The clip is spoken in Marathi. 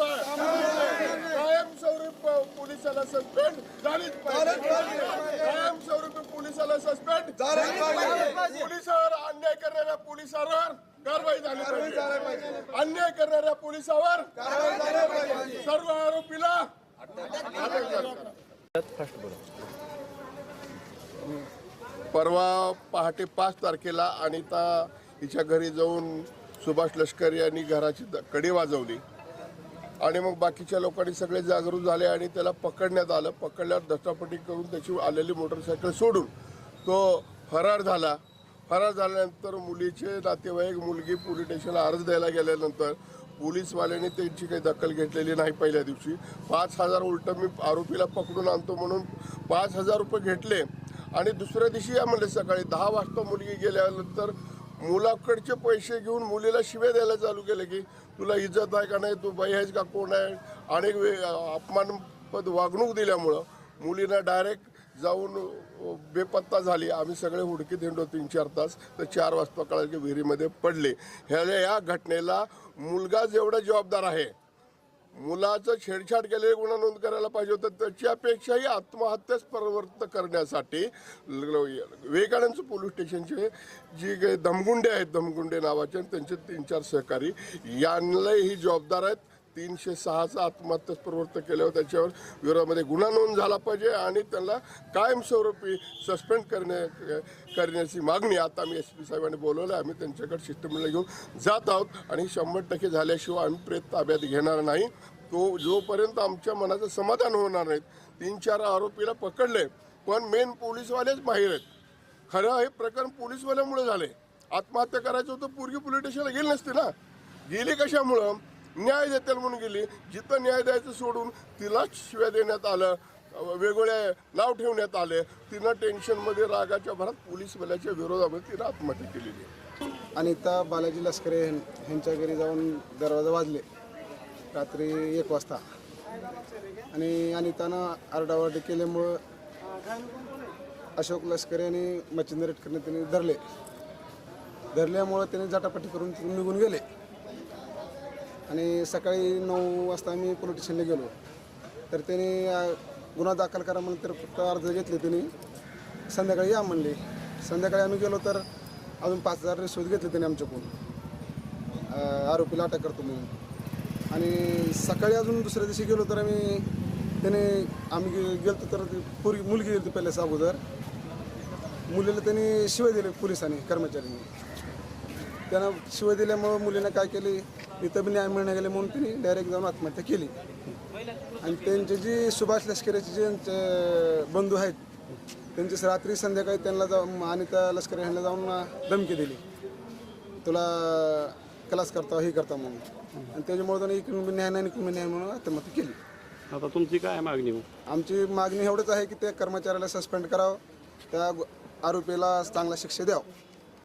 केल्याशिवाय कायमस्वरूप पोलिसाला सस्पेंड झालीच पाहिजे कायमस्वरूपी पोलिसाला सस्पेंड पोलिसावर अन्याय करणाऱ्या पोलिसावर कारवाई झाली पाहिजे अन्याय करणाऱ्या पोलिसावर सर्व आरोपीला परवा पहाटे पाच तारखेला अनिता हिच्या घरी जाऊन सुभाष लष्कर यांनी घराची कडी वाजवली. आणि मग बाकीच्या लोकांनी सगळे जागरूक झाले आणि त्याला पकडण्यात आलं. पकडल्यावर दस्तापटी करून त्याची आलेली मोटरसायकल सोडून तो फरार झाला. फरार झाल्यानंतर मुलीचे नातेवाईक मुलगी पोलीस स्टेशनला अर्ज द्यायला गेल्यानंतर पोलीसवाल्यांनी त्यांची काही दखल घेतलेली नाही पहिल्या दिवशी. पाच हजार उलटं मी आरोपीला पकडून आणतो म्हणून पाच हजार रुपये घेतले. आणि दुसऱ्या दिवशी या म्हणले सकाळी दहा वाजता मुलगी गेल्यानंतर मुलाकडचे पैसे घेऊन मुलीला शिव्या द्यायला चालू केले की तुला इज्जत आहे का नाही? तू बाई आहेस का? कोण आहे? अनेक वे अपमानपद वागणूक दिल्यामुळं मुलीला डायरेक्ट जाऊन बेपत्ता झाली. आम्ही सगळे हुडकी धेंडो तीन चार तास. तर चार वाजता कळलं की विहिरीमध्ये पडले. ह्या या घटनेला मुलगा जेवढा जबाबदार आहे मुलाचं छेडछाड केलेले गुन्हा नोंद करायला पाहिजे होतं? त्याच्यापेक्षाही आत्महत्याच प्रवृत्त करण्यासाठी ल- विवेकानंद पोलीस स्टेशनचे जी काही धमगुंडे आहेत धमगुंडे नावाचे आणि त्यांचे तीन चार सहकारी यांनाही जबाबदार आहेत. तीनशे सहाचा आत्महत्याच प्रवृत्त केल्यावर त्याच्यावर विरोधामध्ये गुन्हा नोंद झाला पाहिजे आणि त्यांना कायमस्वरूपी सस्पेंड करण्या करण्याची मागणी आता आम्ही एस पी साहेबांनी बोलवलं आम्ही त्यांच्याकडे शिष्टमंडळ घेऊन जात आहोत आणि शंभर टक्के झाल्याशिवाय आम्ही प्रेत ताब्यात घेणार नाही. तो जोपर्यंत आमच्या मनाचं समाधान होणार नाहीत तीन चार आरोपीला पकडले पण मेन पोलीसवालेच बाहेर आहेत. खरं हे प्रकरण पोलीसवाल्यामुळे झाले आत्महत्या करायचं होतं पूर्वी पोलीस स्टेशनला गेली नसते ना? गेली कशामुळं? न्याय देतील म्हणून गेली. जिथं न्याय द्यायचं सोडून तिलाच शिव्या देण्यात आलं. वेगवेगळे नाव ठेवण्यात आले. तिनं टेन्शनमध्ये रागाच्या भरात पोलीस बलाच्या विरोधामध्ये तिनं आत्महत्या केलेली आहे. अनिता बालाजी लष्करे ह्यांच्या घरी जाऊन दरवाजा वाजले. रात्री एक वाजता. आणि अनितानं आरडाओरडी केल्यामुळं अशोक लष्करे आणि मच्छिंद्र रेटकरने त्यांनी धरले. धरल्यामुळं त्यांनी झटापटी करून निघून गेले. आणि सकाळी नऊ वाजता आम्ही पोलीस स्टेशनला गेलो. तर त्याने अ, गुन्हा दाखल करा म्हणून तर फक्त अर्ज घेतले त्यांनी. संध्याकाळी या म्हणले. संध्याकाळी आम्ही गेलो तर अजून पाच हजार रिश्वत घेतले त्यांनी आमच्याकडून. अ, आरोपीला अटक करतो म्हणून. आणि सकाळी अजून दुसऱ्या दिवशी गेलो तर आम्ही त्याने आम्ही गे- गेलतो तर ती पोरगी मुलगी गेली होती पहिल्याच अगोदर. मुलीला त्यांनी शिवाय दिले पोलिसांनी कर्मचाऱ्यांनी. त्यानं शिवाय दिल्यामुळं मुलीनं काय केली? इथं बी न्याय मिळण्या गेले म्हणून त्यांनी डायरेक्ट जाऊन आत्महत्या केली. आणि त्यांचे जे सुभाष लष्करेचे जे बंधू आहेत त्यांचे रात्री संध्याकाळी त्यांना जाऊन आणि त्या लष्कर यांना जाऊन धमकी दिली. तुला क्लास करता हे करता म्हणून. आणि त्याच्यामुळे त्यांनी इकडून बी न्याय नाही इकडून न्याय म्हणून आत्महत्या केली. आता तुमची काय मागणी मग आमची मागणी एवढंच आहे की त्या कर्मचाऱ्याला सस्पेंड करावं. त्या आरोपीला चांगला शिक्षा द्यावं.